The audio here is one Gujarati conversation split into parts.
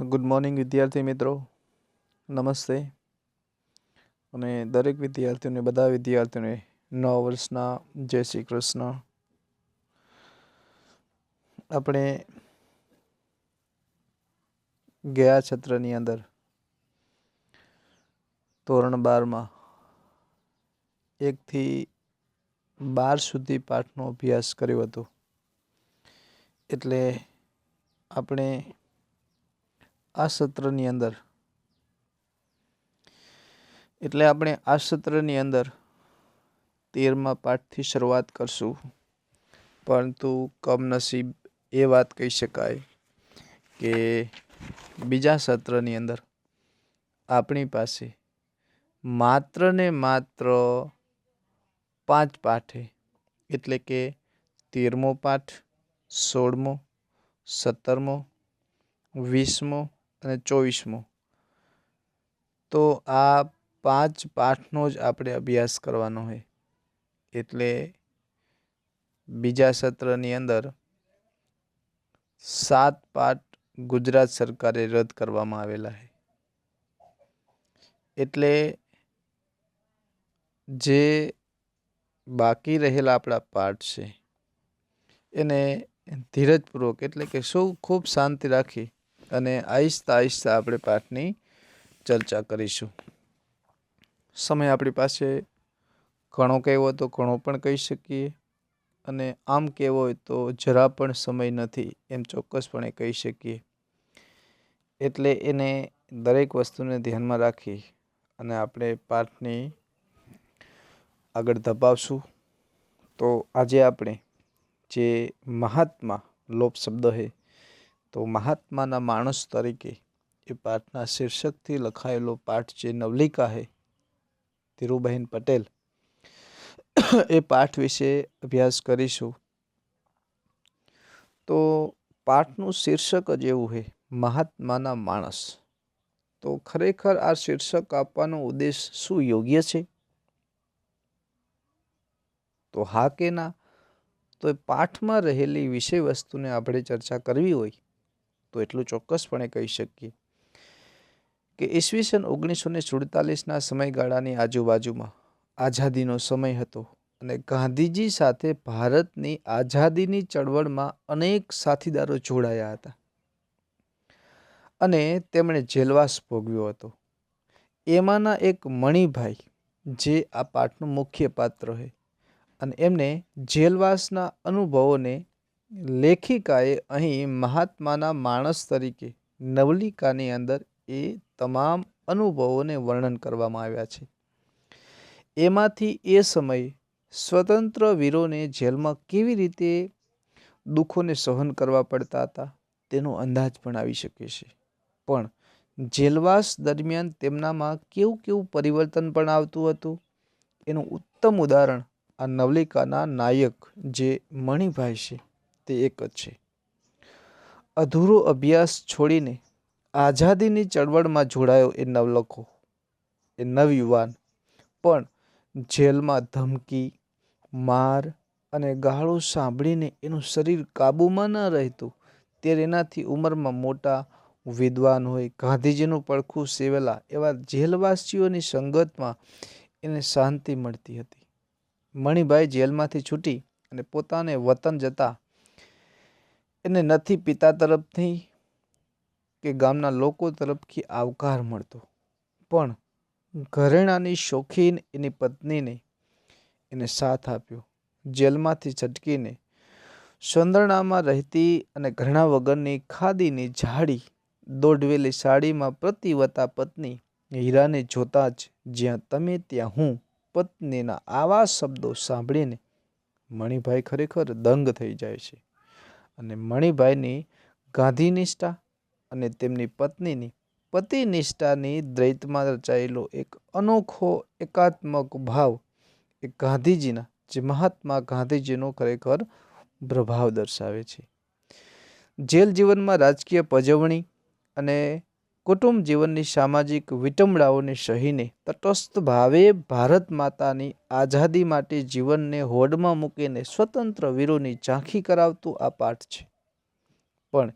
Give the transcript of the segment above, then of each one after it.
ગુડ મોર્નિંગ વિદ્યાર્થી મિત્રો. નમસ્તે. અને દરેક વિદ્યાર્થીઓને, બધા વિદ્યાર્થીઓને નવ વર્ષના જય શ્રી કૃષ્ણ. આપણે ગયા છત્રની અંદર ધોરણ બારમાં એકથી બાર સુધી પાઠનો અભ્યાસ કર્યો હતો. એટલે આપણે આ સત્રની અંદર. એટલે આપણે આ સત્રની અંદર તેરમા પાઠથી શરૂઆત કરશું. પરંતુ કમનસીબ એ વાત કહી શકાય કે બીજા સત્રની અંદર આપણી પાસે માત્ર ને માત્ર પાંચ પાઠે, એટલે કે તેરમો પાઠ, સોળમો, સત્તરમો, વીસમો અને ચોવીસમો. તો આ પાંચ પાઠનો જ આપણે અભ્યાસ કરવાનો હોય. એટલે બીજા સત્રની અંદર સાત પાઠ ગુજરાત સરકારે રદ કરવામાં આવેલા છે. એટલે જે બાકી રહેલા આપણા પાઠ છે, એને ધીરજપૂર્વક એટલે કે સૌ ખૂબ શાંતિ રાખી અને આહિસ્તા આહિસ્તા આપણે પાઠની ચર્ચા કરીશું. સમય આપણી પાસે ઘણો કહેવો તો ઘણો પણ કહી શકીએ અને આમ કહેવો હોય તો જરા પણ સમય નથી એમ ચોક્કસપણે કહી શકીએ. એટલે એને દરેક વસ્તુને ધ્યાનમાં રાખી અને આપણે પાઠની આગળ ધપાવશું. તો આજે આપણે જે મહાત્મા લોપ શબ્દ છે તો મહાત્માના માણસ તરીકે એ પાઠના શીર્ષકથી લખાયેલો પાઠ જે નવલિકા છે ધીરુબહેન પટેલ, એ પાઠ વિશે અભ્યાસ કરીશું. તો પાઠનું શીર્ષક જ એવું છે મહાત્માના માણસ. તો ખરેખર આ શીર્ષક આપવાનો ઉદ્દેશ શું યોગ્ય છે? તો હા કે ના? તો એ પાઠમાં રહેલી વિષય વસ્તુને આપણે ચર્ચા કરવી હોય તો એટલું ચોક્કસપણે કહી શકીએ કે ઈસવીસન ઓગણીસો ને સુડતાલીસના સમયગાળાની આજુબાજુમાં આઝાદીનો સમય હતો અને ગાંધીજી સાથે ભારતની આઝાદીની ચળવળમાં અનેક સાથીદારો જોડાયા હતા. અને તેમણે જેલવાસ ભોગવ્યો હતો. એમાંના એક મણિભાઈ જે આ પાઠનું મુખ્ય પાત્ર છે અને એમને જેલવાસના અનુભવોને લેખિકાએ અહીં મહાત્માના માણસ તરીકે નવલિકાની અંદર એ તમામ અનુભવોને વર્ણન કરવામાં આવ્યા છે. એમાંથી એ સમયે સ્વતંત્ર વીરોને જેલમાં કેવી રીતે દુઃખોને સહન કરવા પડતા હતા તેનો અંદાજ પણ આવી શકે છે. પણ જેલવાસ દરમિયાન તેમનામાં કેવું કેવું પરિવર્તન પણ આવતું હતું? એનું ઉત્તમ ઉદાહરણ આ નવલિકાના નાયક જે મણિભાઈ છે. તે એક જ છે. અધૂરો અભ્યાસ છોડીને આઝાદીની ચળવળમાં જોડાયો એ નવલખો, એ નવયુવાન. પણ જેલમાં ધમકી, માર અને ગાળો સાંભળીને એનું શરીર કાબૂમાં ન રહેતું, ત્યારે એનાથી ઉંમરમાં મોટા વિદ્વાન હોય, ગાંધીજીનું પડખું સેવેલા એવા જેલવાસીઓની સંગતમાં એને શાંતિ મળતી હતી. મણિભાઈ જેલમાંથી છૂટી અને પોતાને વતન જતા એને નથી પિતા તરફથી કે ગામના લોકો તરફથી આવકાર મળતો. પણ ઘરેણાની શોખીન એની પત્નીને એને સાથ આપ્યો. જેલમાંથી છટકીને સંદરણામાં રહેતી અને ઘરણા વગરની ખાદીની જાડી દોઢવેલી સાડીમાં પ્રતિવતા પત્ની હીરાને જોતા જ જ્યાં તમે ત્યાં હું પત્નીના આવા શબ્દો સાંભળીને મણિભાઈ ખરેખર દંગ થઈ જાય છે. અને મણિભાઈની ગાંધી નિષ્ઠા અને તેમની પત્નીની પતિ નિષ્ઠાની દ્વૈતમાં રચાયેલો એક અનોખો એકાત્મક ભાવ એ ગાંધીજીના, જે મહાત્મા ગાંધીજીનો ખરેખર પ્રભાવ દર્શાવે છે. જેલ જીવનમાં રાજકીય પજવણી અને કુટુંબ જીવનની સામાજિક વિટંબળાઓને સહીને તટસ્થ ભાવે ભારત માતાની આઝાદી માટે જીવનને હોડમાં મૂકીને સ્વતંત્ર વીરોની ઝાંખી કરાવતું આ પાઠ છે. પણ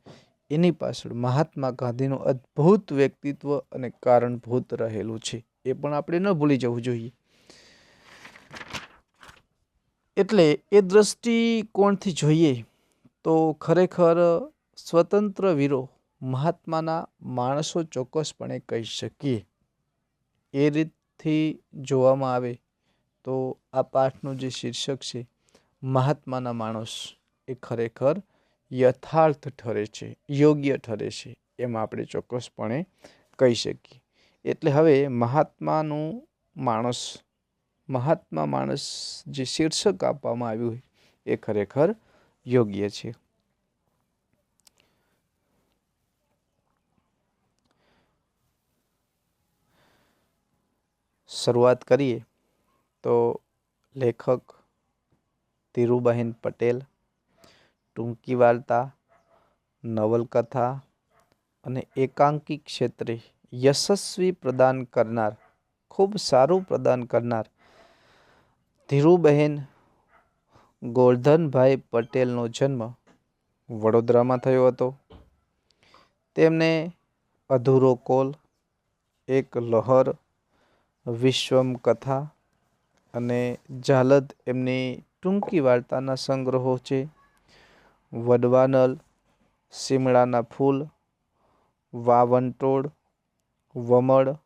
એની પાછળ મહાત્મા ગાંધીનું અદ્ભુત વ્યક્તિત્વ અને કારણભૂત રહેલું છે, એ પણ આપણે ન ભૂલી જવું જોઈએ. એટલે એ દ્રષ્ટિકોણથી જોઈએ તો ખરેખર સ્વતંત્ર વીરો મહાત્માના માણસો ચોક્કસપણે કહી શકીએ. એ રીતથી જોવામાં આવે તો આ પાઠનું જે શીર્ષક છે, મહાત્માના માણસ એ ખરેખર યથાર્થ ઠરે છે, યોગ્ય ઠરે છે, એમ આપણે ચોક્કસપણે કહી શકીએ. એટલે હવે મહાત્માનું માણસ, મહાત્મા માણસ જે શીર્ષક આપવામાં આવ્યું હોય, એ ખરેખર યોગ્ય છે. શરૂઆત કરીએ તો લેખક ધીરુબહેન પટેલ, ટૂંકી વાર્તા, નવલકથા અને એકાંકી ક્ષેત્રે યશસ્વી પ્રદાન કરનાર, ખૂબ સારું પ્રદાન કરનાર ધીરુબહેન ગોરધનભાઈ પટેલનો જન્મ વડોદરામાં થયો હતો. તેમને અધૂરો કોલ, એક લહર વિશ્વમ કથા અને ઝાલદ એમની ટૂંકી વાર્તાના સંગ્રહો છે. વડવાનલ શિમળાના ફૂલ વાવંટોળ વમળ,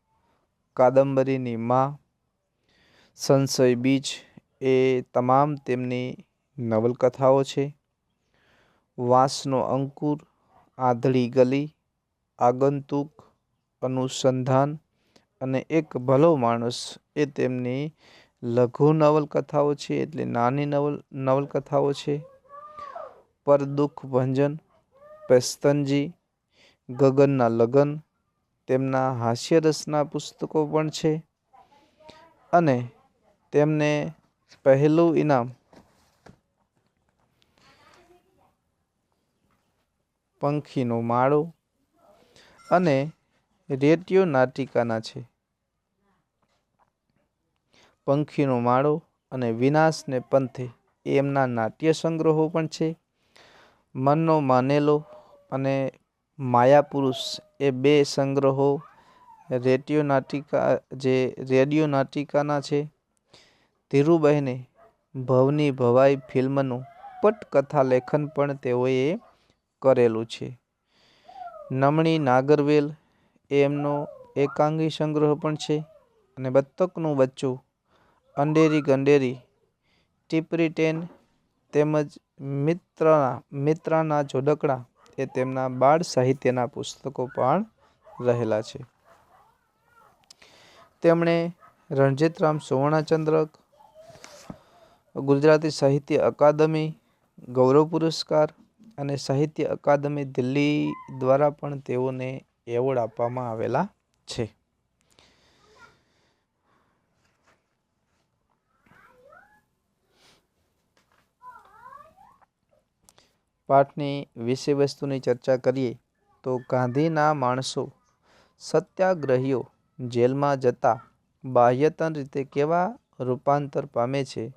કાદંબરીની માં, સંશય બીજ એ તમામ તેમની નવલકથાઓ છે. વાંસનો અંકુર, આંધળી ગલી, આગંતુક, અનુસંધાન અને એક ભલો માણસ એ તેમની લઘુ નવલકથાઓ છે એટલે નાની નવલ, નવલકથાઓ છે. પરદુઃખ ભંજન, પેસ્તનજી, ગગનના લગન, તેમના હાસ્યરસના પુસ્તકો પણ છે. અને તેમને પહેલું ઇનામ પંખીનો માળો અને રેડિયો નાટિકાના છે. પંખીનો માળો અને વિનાશને પંથે એમના નાટ્ય સંગ્રહો પણ છે. મનનો માનેલો અને માયાપુરુષ એ બે સંગ્રહો રેડિયો નાટિકા, જે રેડિયો નાટિકાના છે. ધીરુબહેને ભવની ભવાઈ ફિલ્મનું પટકથા લેખન પણ તેઓએ કરેલું છે. નમણી નાગરવેલ એ એમનો એકાંગી સંગ્રહ પણ છે અને બત્તકનું બચ્ચું, અંડેરી ગંડેરી, ટીપરી ટેન તેમજ મિત્રના, મિત્રાના જોડકડા એ તેમના બાળ સાહિત્યના પુસ્તકો પણ રહેલા છે. તેમણે રણજીતરામ સુવર્ણચંદ્રક, ગુજરાતી સાહિત્ય અકાદમી, ગૌરવ પુરસ્કાર અને સાહિત્ય અકાદમી દિલ્હી દ્વારા પણ તેઓને એવોર્ડ આપવામાં આવેલા છે. પાઠની વિષય વસ્તુની ચર્ચા કરીએ તો ગાંધીના માણસો સત્યાગ્રહીઓ જેલમાં જતા બાહ્યતન રીતે કેવા રૂપાંતર પામે છે?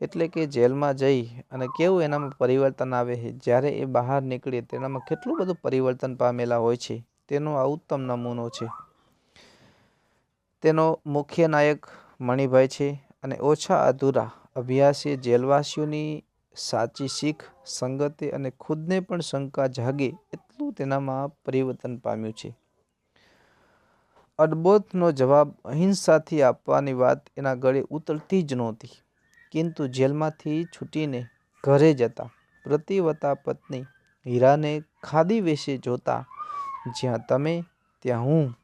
એટલે કે જેલમાં જઈ અને કેવું એનામાં પરિવર્તન આવે છે? જ્યારે એ બહાર નીકળે તેનામાં કેટલું બધું પરિવર્તન પામેલા હોય છે? તેનો આ ઉત્તમ નમૂનો છે. તેનો મુખ્ય નાયક મણિભાઈ છે અને ઓછા અધૂરા અભ્યાસે જેલવાસીઓની સાચી શીખ, સંગતે અને ખુદને પણ શંકા જાગે એટલું તેનામાં પરિવર્તન પામ્યું છે. અડબોધનો જવાબ અહિંસાથી આપવાની વાત એના ગળે ઉતરતી જ નહોતી. કિંતુ જેલમાંથી છૂટીને ઘરે જતા. પ્રતિવતા પત્ની હીરાને ખાદી વેશે જોતા જ્યાં તમે, ત્યાં હું,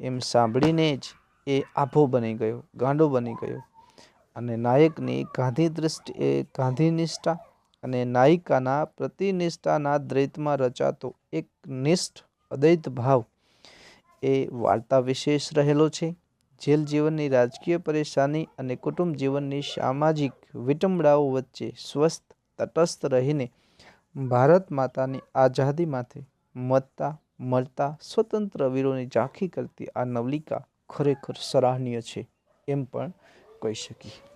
એમ સાંભળીને જ એ આભો બની ગયો, ગાંડો બની ગયો. અને નાયકની ગાંધી દ્રષ્ટિ, એ ગાંધીનિષ્ઠા અને નાયિકાના પ્રતિનિષ્ઠાના દ્વૈતમાં રચાતો એક નિષ્ઠ, અદ્વૈત ભાવ એ વાર્તા વિશેષ રહેલો છે. જેલ જીવનની રાજકીય પરેશાની અને કુટુંબ જીવનની સામાજિક વિટંબડાઓ વચ્ચે સ્વસ્થ, તટસ્થ રહીને ભારત માતાની આઝાદી માટે મતતા મળતા સ્વતંત્ર વીરોની ઝાંખી કરતી આ નવલિકા ખરેખર સરાહનીય છે એમ પણ કહી શકીએ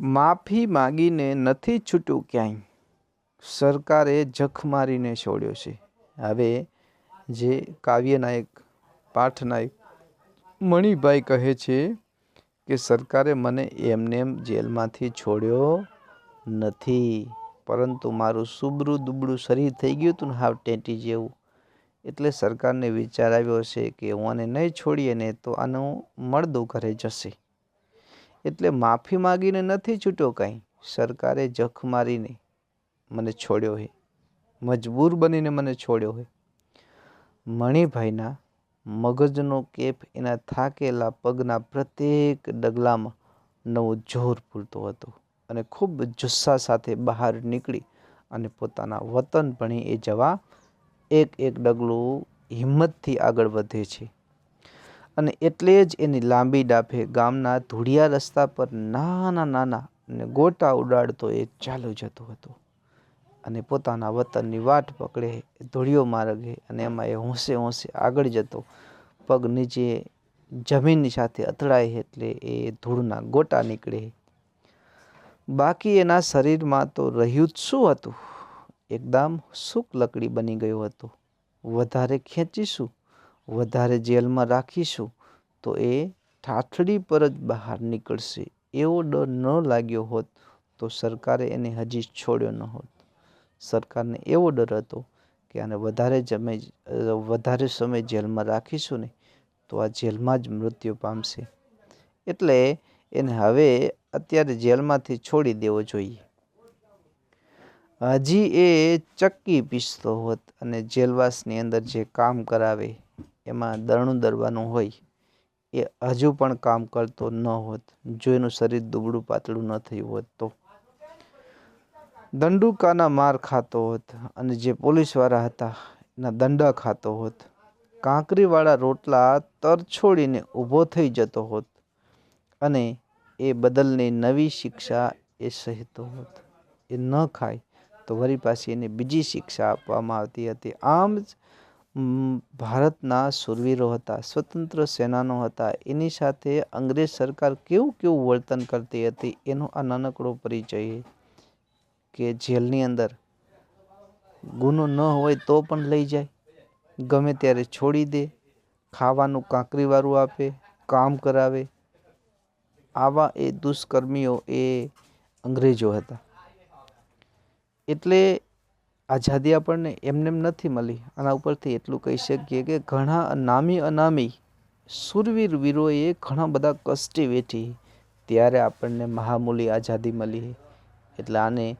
માફી માગીને નથી છૂટું ક્યાંય. સરકારે જખ મારીને છોડ્યો છે. હવે જે કાવ્ય નાયક એક મણિભાઈ કહે છે કે સરકારે મને એમને એમ જેલમાંથી છોડ્યો નથી. પરંતુ મારું સુબરું દુબળું શરીર થઈ ગયું હતું ને હાવ ટેટી જેવું. એટલે સરકારને વિચાર આવ્યો છે કે હું આને નહીં છોડીએ ને તો આનું મળદું ઘરે જશે. એટલે માફી માગીને નથી છૂટ્યો કાંઈ. સરકારે જખ મારીને મને છોડ્યો હે. મજબૂર બનીને મને છોડ્યો હે. મણિભાઈના મગજનો કેફ એના થાકેલા પગના પ્રત્યેક ડગલામાં નવો જોર પૂરતો હતો અને ખૂબ જુસ્સા સાથે બહાર નીકળી અને પોતાના વતન ભણી એ જવા એક એક ડગલું હિંમતથી આગળ વધે છે. અને એટલે જ એની લાંબી ડાફે ગામના ધૂળિયા રસ્તા પર નાના નાના અને ગોટા ઉડાડતો એ ચાલુ જતો હતો. અને પોતાના વતનની વાટ પકડે ધૂળિયો માર્ગે અને એમાં એ હોંશે હોંશે આગળ જતો. પગ નીચે જમીનની સાથે અથડાય એટલે એ ધૂળના ગોટા નીકળે. બાકી એના શરીરમાં તો રહ્યું જ શું હતું? એકદમ સૂક લકડી બની ગયું હતું. વધારે ખેંચીશું, વધારે જેલમાં રાખીશું, તો એ ઠાઠડી પર જ બહાર નીકળશે. એવો ડર ન લાગ્યો હોત તો સરકારે એને હજી છોડ્યો ન હોત. સરકારને એવો ડર હતો કે આને વધારે જમે વધારે સમય જેલમાં રાખીશું ને તો આ જેલમાં જ મૃત્યુ પામશે. એટલે એને હવે અત્યારે જેલમાંથી છોડી દેવો જોઈએ. હજી એ ચક્કી પીસતો હોત અને જેલવાસની અંદર જે કામ કરાવે એમાં દરણું દરવાનું હોય, એ હજુ પણ કામ કરતો ન હોત, જો એનું શરીર દુબળું પાતળું ન થયું હોત તો. દંડુકાના માર ખાતો હોત અને જે પોલીસવાળા હતા એના દંડા ખાતો હોત. કાંકરીવાળા રોટલા તર છોડીને ઊભો થઈ જતો હોત અને એ બદલની નવી શિક્ષા એ સહેતો હોત. એ ન ખાય તો વળી પાછી એને બીજી શિક્ષા આપવામાં આવતી હતી. આમ જ ભારતના સુરવીરો હતા, સ્વતંત્ર સેનાનો હતા, એની સાથે અંગ્રેજ સરકાર કેવું કેવું વર્તન કરતી હતી એનો આ નાનકડો પરિચય કે જેલની અંદર ગુનો ન હોય તો પણ લઈ જાય. ગમે ત્યારે છોડી દે, ખાવાનું કાંકરીવાળું આપે, કામ કરાવે. આવા એ દુષ્કર્મીઓ એ અંગ્રેજો હતા. એટલે આઝાદી આપણને એમને નથી મળી. આના ઉપરથી એટલું કહી શકીએ કે ઘણા નામી અનામી સુરવીર વીરોએ ઘણા બધા કષ્ટી વેઠી. ત્યારે આપણને મહામૂલી આઝાદી મળી. એટલે આને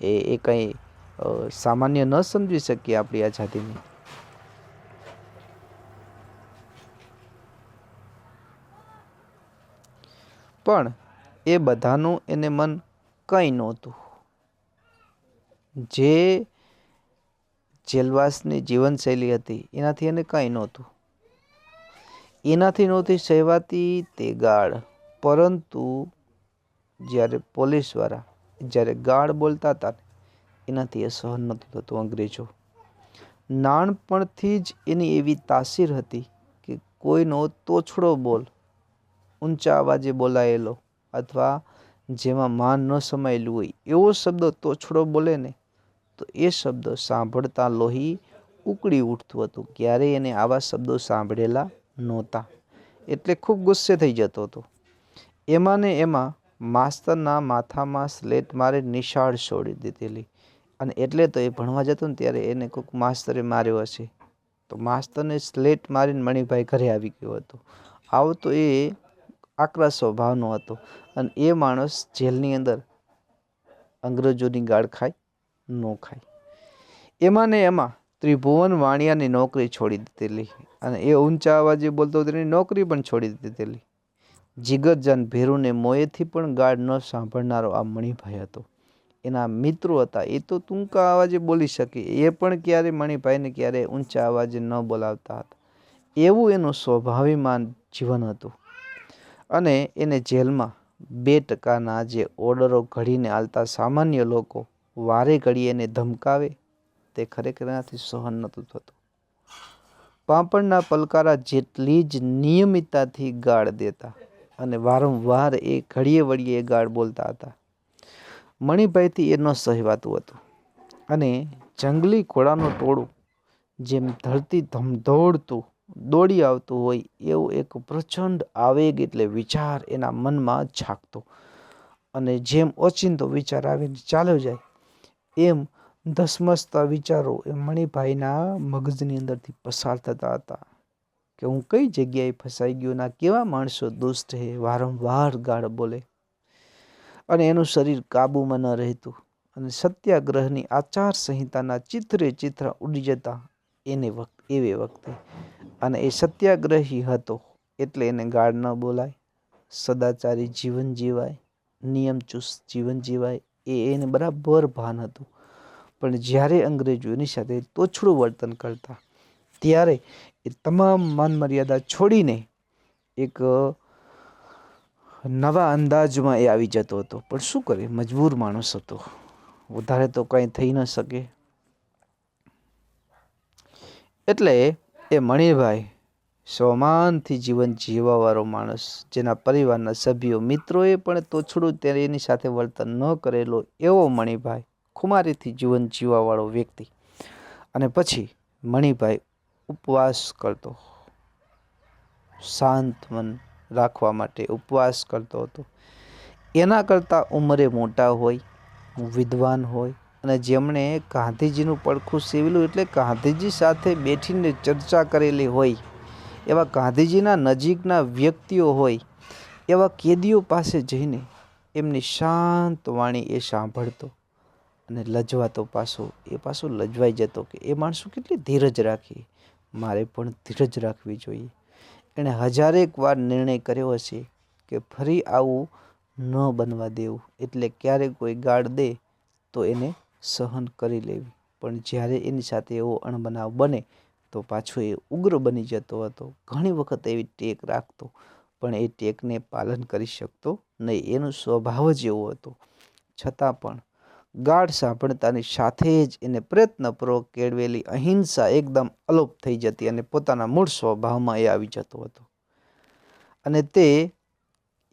એ એ કંઈ સામાન્ય ન સમજી શકીએ આપણી આઝાદીને પણ એ બધાનું એને મન કંઈ નહોતું. જે જેલવાસની જીવનશૈલી હતી, એનાથી એને કંઈ નહોતું. એનાથી નહોતી સહેવાતી તે ગાળ પરંતુ જ્યારે પોલીસવાળા જ્યારે ગાળ બોલતા હતા એનાથી એ સહન નહોતું થતું અંગ્રેજો. નાનપણથી જ એની એવી તાસીર હતી કે કોઈનો તોછડો બોલ, ઊંચા અવાજે બોલાયેલો અથવા જેમાં માન ન સમાયેલું હોય, એવો શબ્દ તોછડો બોલે ને, તો એ શબ્દ સાંભળતા લોહી ઉકળી ઉઠતું હતું. ક્યારેય એને આવા શબ્દો સાંભળેલા નહોતા. એટલે ખૂબ ગુસ્સે થઈ જતો હતો. એમાં ને એમાં માસ્તરના માથામાં સ્લેટ મારી નિશાળ છોડી દીધેલી. અને એટલે તો એ ભણવા જતો ને ત્યારે એને કોઈક માસ્તરે માર્યો હશે. તો માસ્તરને સ્લેટ મારીને મણિભાઈ ઘરે આવી ગયો હતો. આવો તો એ આકરા સ્વભાવનો હતો. અને એ માણસ જેલની અંદર અંગ્રેજોની ગાળ ખાય, ન ખાય. એમાં ને એમાં ત્રિભુવન વાણિયાની નોકરી છોડી દીધેલી. અને એ ઊંચા અવાજે બોલતો તેની નોકરી પણ છોડી દીધેલી. જીગરજાન ભેરુને મોએથી પણ ગાળ ન સાંભળનારો આ મણિભાઈ હતો. એના મિત્રો હતા. એ તો ટૂંકા અવાજે બોલી શકે. એ પણ ક્યારે મણિભાઈને ક્યારે ઊંચા અવાજે ન બોલાવતા હતા. એવું એનું સ્વભાવિમાન જીવન હતું. અને એને જેલમાં બે ટકાના જે ઓર્ડરો ઘડીને આલતા સામાન્ય લોકો વારે ઘડીએ એને ધમકાવે, તે ખરેખર એનાથી સહન નહોતું થતું. પાપડના પલકારા જેટલી જ નિયમિતતાથી ગાળ દેતા. અને વારંવાર એ ઘડીએ વળીએ ગાળ બોલતા હતા. મણિભાઈથી એ ન સહેવાતું હતું. અને જંગલી ઘોડાનું ટોળું જેમ ધરતી ધમધોડતું દોડી આવતું હોય એવું એક પ્રચંડ આવેગ એટલે વિચાર એના મનમાં ઝાંકતો અને જેમ ઓચિંતો વિચાર આવીને ચાલ્યો જાય, એમ ધસમસતા વિચારો એ મણિભાઈના મગજની અંદરથી પસાર થતા હતા. કે હું કઈ જગ્યાએ ફસાઈ ગયો ના કેવા માણસો દુષ્ટ હે? વારંવાર ગાળ બોલે. અને એનું શરીર કાબૂમાં ન રહેતું. અને સત્યાગ્રહની આચાર સંહિતાના ચિત્રે ચિત્ર ઉડી જતા એને વખત એવે વખતે. અને એ સત્યાગ્રહી હતો એટલે એને ગાળ ન બોલાય. સદાચારી જીવન જીવાય નિયમચુસ્ત જીવન જીવાય, એ એને બરાબર ભાન હતું. પણ જ્યારે અંગ્રેજો એની સાથે તોછડું વર્તન કરતા ત્યારે એ તમામ માન મર્યાદા છોડીને એક નવા અંદાજમાં એ આવી જતો હતો. પણ શું કરે મજબૂર માણસ હતો. વધારે તો કંઈ થઈ ન શકે. એટલે એ મણિભાઈ સ્વમાનથી જીવન જીવવાવાળો માણસ, જેના પરિવારના સભ્યો, મિત્રોએ પણ તોછડું ત્યારે એની સાથે વર્તન ન કરેલો એવો મણિભાઈ ખુમારીથી જીવન જીવવાવાળો વ્યક્તિ. અને પછી મણિભાઈ ઉપવાસ કરતો. શાંત મન રાખવા માટે ઉપવાસ કરતો હતો. એના કરતાં ઉંમરે મોટા હોય, વિદ્વાન હોય અને જેમણે ગાંધીજીનું પડખું સેવેલું એટલે ગાંધીજી સાથે બેઠીને ચર્ચા કરેલી હોય, એવા ગાંધીજીના નજીકના વ્યક્તિઓ હોય, એવા કેદીઓ પાસે જઈને એમની શાંત વાણી એ સાંભળતો અને લજવાતો પાછો, એ પાછો લજવાઈ જતો કે એ માણસો કેટલી ધીરજ રાખી મારે પણ ધીરજ રાખવી જોઈએ. એણે હજારેક વાર નિર્ણય કર્યો હશે કે ફરી આવું ન બનવા દેવું, એટલે ક્યારેક કોઈ ગાળ દે તો એને સહન કરી લેવી. પણ જ્યારે એની સાથે એવો અણબનાવ બને, તો પાછો એ ઉગ્ર બની જતો હતો. ઘણી વખત એવી ટેક રાખતો, પણ એ ટેકને પાલન કરી શકતો નહીં. એનો સ્વભાવ જ એવો હતો. છતાં પણ ગાઢ સાંભળતાની સાથે જ એને પ્રયત્નપૂર્વક કેળવેલી અહિંસા એકદમ અલોપ થઈ જતી અને પોતાના મૂળ સ્વભાવમાં એ આવી જતો હતો. અને તે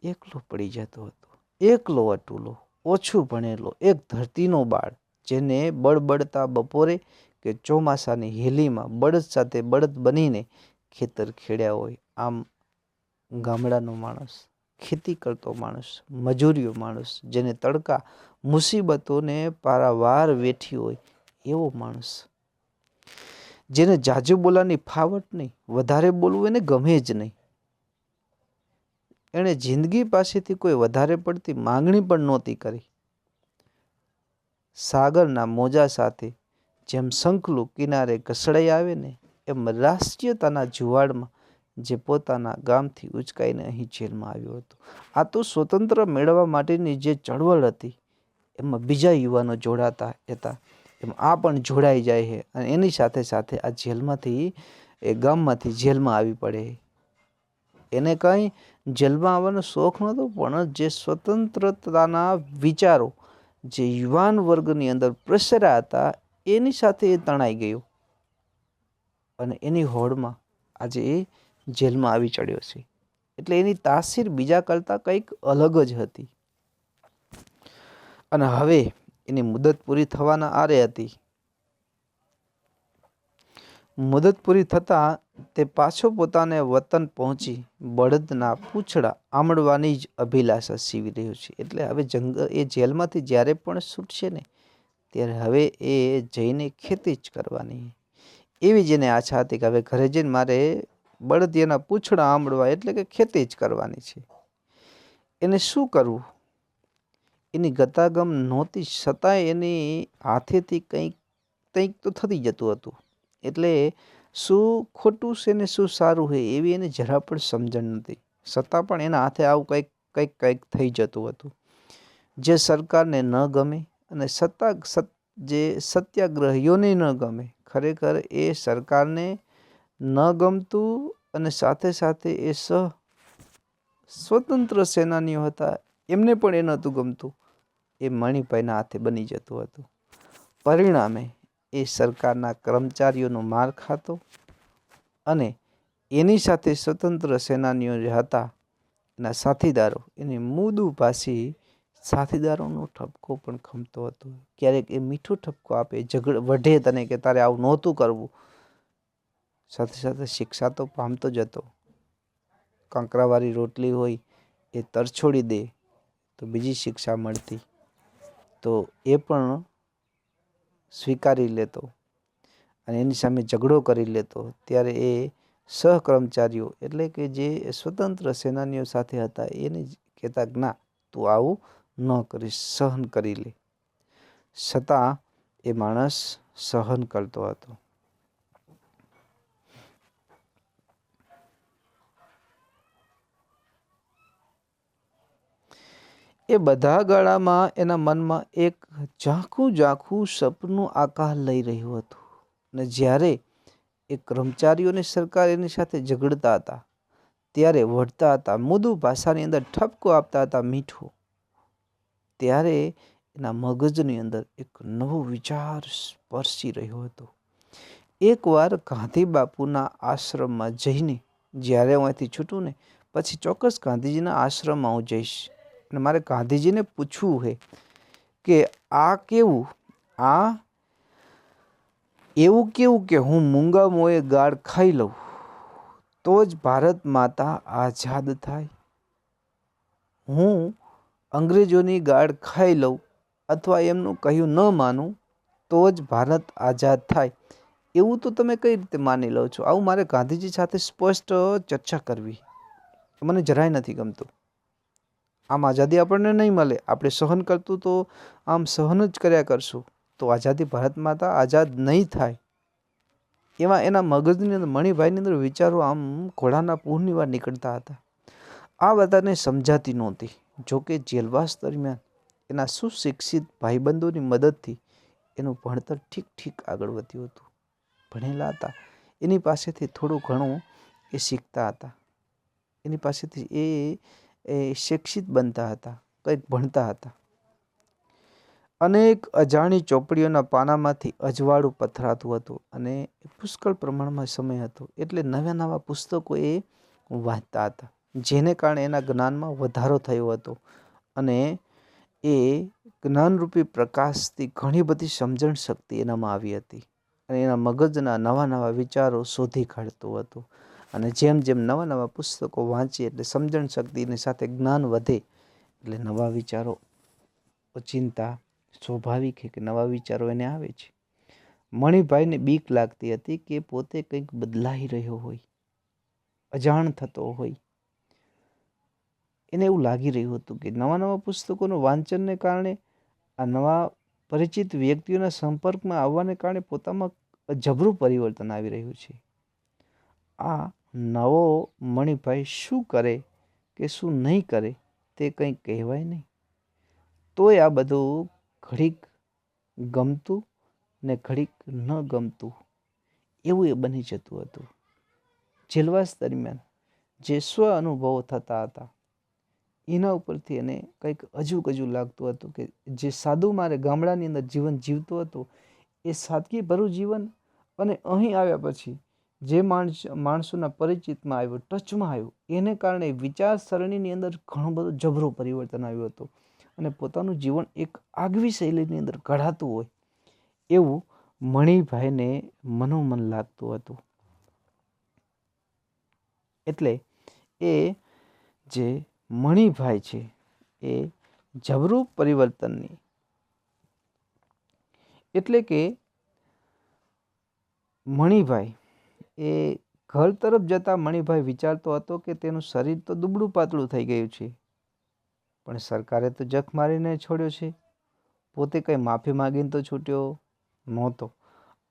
એકલો પડી જતો હતો. એકલો અટુલો, ઓછું ભણેલો, એક ધરતીનો બાળ, જેને બળબડતા બપોરે કે ચોમાસાની હેલીમાં બળદ સાથે બળદ બનીને ખેતર ખેડ્યા હોય. આમ ગામડાનો માણસ, ખેતી કરતો માણસ, મજૂરીઓ માણસ, જેને તડકા મુસીબતોને પારાવાર વેઠી હોય એવો માણસ. જેને જાજુ બોલાની ફાવટ નહીં, વધારે બોલવું એને ગમે જ નહીં. એણે જિંદગી પાસેથી કોઈ વધારે પડતી માંગણી પણ નહોતી કરી. સાગરના મોજા સાથે જેમ સંકલું કિનારે ઘસડાઈ આવે ને, એમ રાષ્ટ્રીયતાના જુવાડમાં જે પોતાના ગામથી ઉચકાઈને અહીં જેલમાં આવ્યો હતો. આ તો સ્વતંત્ર મેળવવા માટેની જે ચળવળ હતી એમાં બીજા યુવાનો જોડાતા હતા. એમ આ પણ જોડાઈ જાય છે અને એની સાથે સાથે આ જેલમાંથી, એ ગામમાંથી જેલમાં આવી પડે એને કંઈ જેલમાં આવવાનો શોખ નહોતો, પણ જે સ્વતંત્રતાના વિચારો જે યુવાન વર્ગની અંદર પ્રસર્યા હતા, એની સાથે એ તણાઈ ગયો. અને એની હોડમાં આજે એ જેલમાં આવી ચડ્યો છે. એટલે એની તાસીર બીજા કરતાં કંઈક અલગ જ હતી. અને હવે એની મુદત પૂરી થવાના આરે હતી. મુદત પૂરી થતાં તે પાછો પોતાને વતન પહોંચી બળદના પૂંછડા આમળવાની જ અભિલાષા સીવી રહ્યો છે. એટલે હવે જંગલ એ જેલમાંથી જ્યારે પણ છૂટશે ને, ત્યારે હવે એ જઈને ખેતી જ કરવાની. એવી જ એને આશા હતી કે હવે ઘરે જઈને મારે બળદિયાના પૂંછડા આંબળવા એટલે કે ખેતી જ કરવાની છે. એને શું કરવું? એની ગતાગમ નહોતી, છતાંય એની હાથેથી કંઈક કંઈક તો થતી જતું હતું. એટલે શું ખોટું છે ને શું સારું છે એવી એને જરા પણ સમજણ નથી છતાં પણ એના હાથે આવું કંઈક કંઈક કંઈક થઈ જતું હતું. જે સરકારને ન ગમે અને સત્તા, સત, જે સત્યાગ્રહીઓને ન ગમે, ખરેખર એ સરકારને ન ગમતું અને સાથે સાથે એ સહ, સ્વતંત્ર સેનાનીઓ હતા, એમને પણ એ નહોતું ગમતું. એ મણિભાઈના હાથે બની જતું હતું. પરિણામે એ સરકારના કર્મચારીઓનો માર ખાતો અને એની સાથે સ્વતંત્ર સેનાનીઓ જે હતા, એના સાથીદારો, એને મૂદું પાસી સાથીદારોનો ઠપકો પણ ખમતો હતો. ક્યારેક એ મીઠો ઠપકો આપે, ઝઘડ વઢે તને કે તારે આવું નહોતું કરવું. સાથે સાથે શિક્ષા તો પામતો જ હતો. કાંકરાવાળી રોટલી હોય એ તરછોડી દે તો બીજી શિક્ષા મળતી. તો એ પણ સ્વીકારી લેતો અને એની સામે ઝઘડો કરી લેતો. ત્યારે એ સહકર્મચારીઓ એટલે કે જે સ્વતંત્ર સેનાનીઓ સાથે હતા, એને કહેતા, ના, તું આવું ન કરીશ, સહન કરી લે. છતાં એ માણસ સહન કરતો હતો. એ બધા ગાળામાં એના મનમાં એક ઝાંખું ઝાંખું સપનું આકાર લઈ રહ્યું હતું. અને જ્યારે એ કર્મચારીઓની સરકાર એની સાથે ઝઘડતા હતા, ત્યારે વઢતા હતા, મૃદુ ભાષાની અંદર ઠપકો આપતા હતા મીઠું, ત્યારે એના મગજની અંદર એક નવો વિચાર સ્પર્શી રહ્યો હતો. એકવાર ગાંધી બાપુના આશ્રમમાં જઈને, જ્યારે હું અહીંથી છૂટું ને, પછી ચોક્કસ ગાંધીજીના આશ્રમમાં હું જઈશ. અને મારે ગાંધીજીને પૂછવું છે કે આ કેવું? આ એવું કેવું કે હું મૂંગા મોએ ગાળ ખાઈ લઉં? તો જ ભારત માતા આઝાદ થાય. હું અંગ્રેજોની ગાળ ખાઈ લઉં અથવા એમનું કહ્યું ન માનું, તો જ ભારત આઝાદ થાય. એવું તો તમે કઈ રીતે માની લો છો? આવું મારે ગાંધીજી સાથે સ્પષ્ટ ચર્ચા કરવી. મને જરાય નથી ગમતું. આમ આઝાદી આપણને નહીં મળે. આપણે સહન કરતું તો આમ સહન જ કર્યા કરશું. તો આઝાદી ભારત માતા આઝાદ નહીં થાય. એમાં એના મગજની અંદર, મણિભાઈની અંદર વિચારો આમ ઘોડાના પૂરની વાર નીકળતા હતા. આ બધાને સમજાતી નહોતી. જોકે જેલવાસ દરમિયાન એના સુશિક્ષિત ભાઈબંધોની મદદથી એનું ભણતર ઠીક ઠીક આગળ વધ્યું હતું. ભણેલા હતા. એની પાસેથી થોડું ઘણું એ શીખતા હતા. એની પાસેથી એ એ શિક્ષિત બનતા હતા, કંઈક ભણતા હતા. અનેક અજાણી ચોપડીઓના પાનામાંથી અજવાળું પથરાતું હતું અને પુષ્કળ પ્રમાણમાં સમય હતો, એટલે નવા નવા પુસ્તકો એ વાંચતા હતા, જેને કારણે એના જ્ઞાનમાં વધારો થયો હતો અને એ જ્ઞાનરૂપી પ્રકાશથી ઘણી બધી સમજણ શક્તિ એનામાં આવી હતી અને એના મગજના નવા નવા વિચારો શોધી કાઢતું હતું. અને જેમ જેમ નવા નવા પુસ્તકો વાંચીએ એટલે સમજણ શક્તિની સાથે જ્ઞાન વધે એટલે નવા વિચારો ચિંતા સ્વાભાવિક કે નવા વિચારો એને આવે છે. મણિભાઈને બીક લાગતી હતી કે પોતે કંઈક બદલાઈ રહ્યો હોય, અજાણ થતો હોય. એને એવું લાગી રહ્યું હતું કે નવા નવા પુસ્તકોનું વાંચનને કારણે આ નવા પરિચિત વ્યક્તિઓના સંપર્કમાં આવવાને કારણે પોતામાં જબરું પરિવર્તન આવી રહ્યું છે. આ નવો મણિભાઈ શું કરે કે શું નહીં કરે તે કંઈ કહેવાય નહીં. તોય આ બધું ઘડીક ગમતું ને ઘડીક ન ગમતું. એવું એ બની જતું હતું. જેલવાસ દરમિયાન જે સ્વ અનુભવો થતા હતા. એના ઉપરથી એને કંઈક અજુ લાગતું હતું કે જે સાદું મારે ગામડાની અંદર જીવન જીવતો હતો એ સાદગીભરું જીવન અને અહીં આવ્યા પછી જે માણસ, માણસોના પરિચિતમાં આવ્યો, ટચમાં આવ્યો, એને કારણે વિચારસરણીની અંદર ઘણું બધું જબરો પરિવર્તન આવ્યું હતું. અને પોતાનું જીવન એક આગવી શૈલીની અંદર ઘડાતું હોય એવું મણિભાઈને મનોમન લાગતું હતું. એટલે એ જે મણિભાઈ છે, એ જબરું પરિવર્તનની એટલે કે મણિભાઈ એ ઘર તરફ જતા મણિભાઈ વિચારતો હતો કે તેનું શરીર તો દુબળું પાતળું થઈ ગયું છે. પણ સરકારે તો જખ મારીને છોડ્યો છે. પોતે કંઈ માફી માગીને તો છૂટ્યો નહોતો.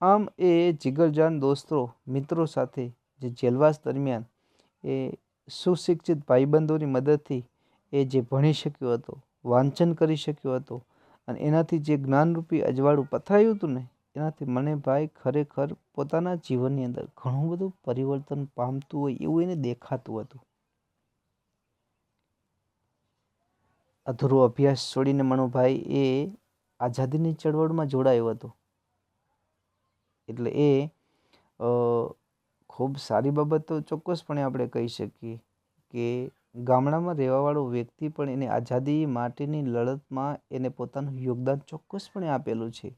આમ એ જીગરજાન દોસ્તો, મિત્રો સાથે જે જેલવાસ દરમિયાન એ સુશિક્ષિત ભાઈબંધોની મદદથી એ જે ભણી શક્યો હતો, વાંચન કરી શક્યો હતો અને એનાથી જે જ્ઞાનરૂપી અજવાળું પથરાયું હતું ને એનાથી મને ભાઈ ખરેખર પોતાના જીવનની અંદર ઘણું બધું પરિવર્તન પામતું હોય એવું એને દેખાતું હતું. અધૂરો અભ્યાસ છોડીને મણુભાઈ એ આઝાદીની ચળવળમાં જોડાયો હતો. એટલે એ ખૂબ સારી બાબત તો ચોક્કસપણે આપણે કહી શકીએ કે ગામડામાં રહેવાવાળો વ્યક્તિ પણ એને આઝાદી માટેની લડતમાં એને પોતાનું યોગદાન ચોક્કસપણે આપેલું છે.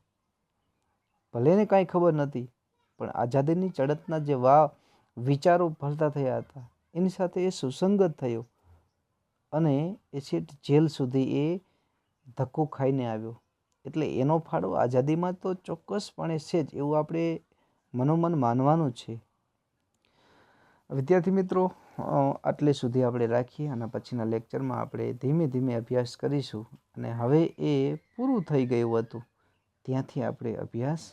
ભલે એને કાંઈ ખબર નથી પણ આઝાદીની ચડતના જે વા વિચારો ભરતા થયા હતા. એની સાથે એ સુસંગત થયો અને એ છેટ જેલ સુધી એ ધક્કો ખાઈને આવ્યો. એટલે એનો ફાળો આઝાદીમાં તો ચોક્કસપણે છે જ એવું આપણે મનોમન માનવાનું છે. વિદ્યાર્થી મિત્રો આટલે સુધી આપણે રાખીએ અને પછીના લેક્ચરમાં આપણે ધીમે ધીમે અભ્યાસ કરીશું. અને હવે એ પૂરું થઈ ગયું હતું. ત્યાંથી આપણે અભ્યાસ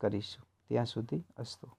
કરીશું. ત્યાં સુધી અસ્તુ.